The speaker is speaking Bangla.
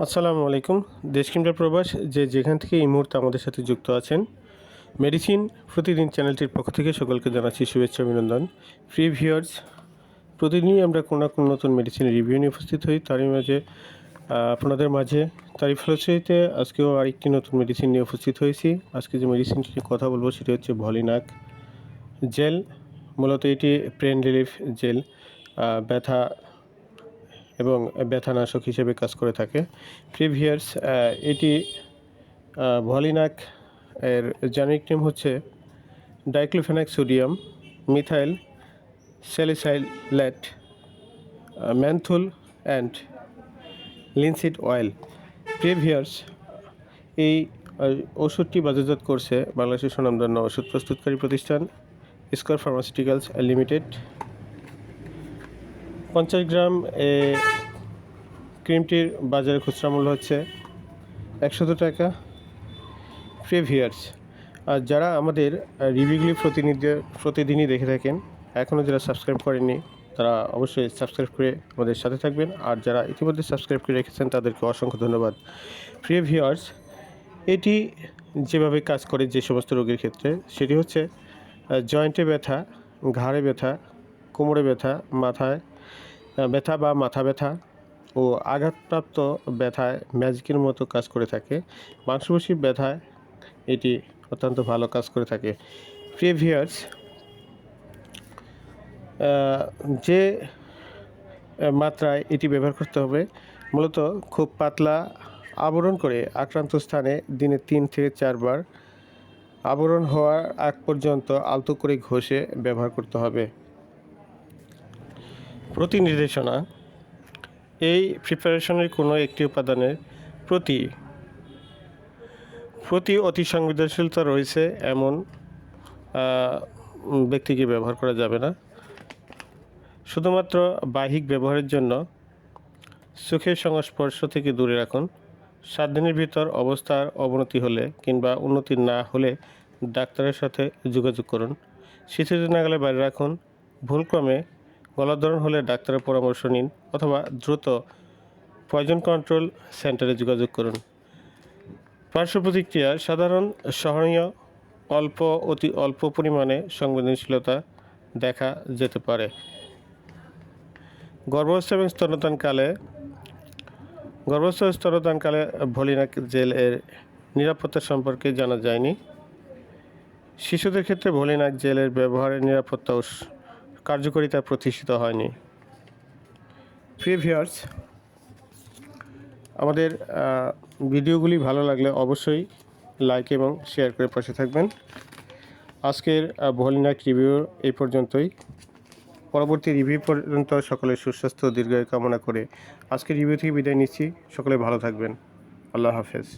আসসালামু আলাইকুম। দেশ কিংবা প্রবাস, যে যেখান থেকে এই মুহূর্তে আমাদের সাথে যুক্ত আছেন, মেডিসিন প্রতিদিন চ্যানেলটির পক্ষ থেকে সকলকে জানাচ্ছি শুভেচ্ছা, অভিনন্দন। প্রিয় ভিউয়ার্স, প্রতিদিনই আমরা কোনো না কোনো নতুন মেডিসিনের রিভিউ নিয়ে উপস্থিত হই। তারই মাঝে আপনাদের মাঝে তারই ফলশ্রুতিতে আজকেও আরেকটি নতুন মেডিসিন নিয়ে উপস্থিত হয়েছি। আজকে যে মেডিসিনটি নিয়ে কথা বলব সেটি হচ্ছে ভলিনাক জেল। মূলত এটি পেন রিলিফ জেল ব্যথা এবং ব্যথানাশক হিসেবে কাজ করে থাকে। প্রিভিয়ার্স এটি ভলিনাক এর জেনেরিক নেম হচ্ছে diclofenac sodium methyl salicylate menthol and linseed oil প্রিভিয়ার্স এই ওষুধটি বাজারজাত করছে বাংলাদেশের সুনামধন্য ওষুধ প্রস্তুতকারী প্রতিষ্ঠান স্কোয়ার ফার্মাসিউটিক্যালস লিমিটেড পঞ্চাশ গ্রাম এ, ক্রিমটির বাজারে খুচরা মূল্য হচ্ছে একশত টাকা প্রিভিয়ার্স আর যারা আমাদের রিভিউগুলি প্রতিনিধি প্রতিদিনই দেখে থাকেন এখনও যারা সাবস্ক্রাইব করেননি তারা অবশ্যই সাবস্ক্রাইব করে আমাদের সাথে থাকবেন। আর যারা ইতিমধ্যে সাবস্ক্রাইব করে রেখেছেন তাদেরকে অসংখ্য ধন্যবাদ। প্রিয় এটি যেভাবে কাজ করে যে সমস্ত রোগীর ক্ষেত্রে সেটি হচ্ছে জয়েন্টে ব্যথা ঘাড়ে ব্যথা কোমরে ব্যথা মাথায় ব্যথা বা মাথা ব্যথা ও আঘাতপ্রাপ্ত ব্যথায় ম্যাজিকের মতো কাজ করে থাকে। মাংসপেশির ব্যথায় এটি অত্যন্ত ভালো কাজ করে থাকে। প্রিভিয়ার্স যে মাত্রায় এটি ব্যবহার করতে হবে মূলত খুব পাতলা আবরণ করে আক্রান্ত স্থানে দিনে তিন থেকে চারবার আবরণ হওয়ার আগ পর্যন্ত আলতো করে ঘষে ব্যবহার করতে হবে। প্রতি নির্দেশনা এই প্রিপারেশনের কোনো একটি উপাদানের প্রতি প্রতি অতি সংবেদনশীলতা রয়েছে এমন ব্যক্তিকে ব্যবহার করা যাবে না। শুধুমাত্র বাহিক ব্যবহারের জন্য চোখের সংস্পর্শ থেকে দূরে রাখুন। সাত দিনের ভিতর অবস্থার অবনতি হলে কিংবা উন্নতি না হলে ডাক্তারের সাথে যোগাযোগ করুন। শিশুদের নাগালে বাইরে রাখুন। ভুলক্রমে গলার ধরন হলে ডাক্তারের পরামর্শ নিন অথবা দ্রুত পয়জন কন্ট্রোল সেন্টারে যোগাযোগ করুন। পার্শ্ব প্রতিক্রিয়া, সাধারণ, সহনীয়, অল্প, অতি অল্প পরিমাণে সংবেদনশীলতা দেখা যেতে পারে। গর্ভাবস্থা এবং স্তনদানকালে, গর্ভাবস্থা ও স্তনদানকালে ভলিনাক জেল এর নিরাপত্তা সম্পর্কে জানা যায়নি। শিশুদের ক্ষেত্রে ভলিনাক জেলের ব্যবহারের নিরাপত্তা কার্যকারিতা প্রতিষ্ঠিত হয়নি। প্রিভিয়ার্স আমাদের ভিডিওগুলি ভালো লাগলে অবশ্যই লাইক এবং শেয়ার করে পাশে থাকবেন। আজকের ভলিনাক রিভিউ এই পর্যন্তই। পরবর্তী রিভিউ পর্যন্ত সকলের সুস্বাস্থ্য দীর্ঘায়ু কামনা করে আজকের রিভিউ থেকে বিদায় নিচ্ছি। সকলে ভালো থাকবেন। আল্লাহ হাফেজ।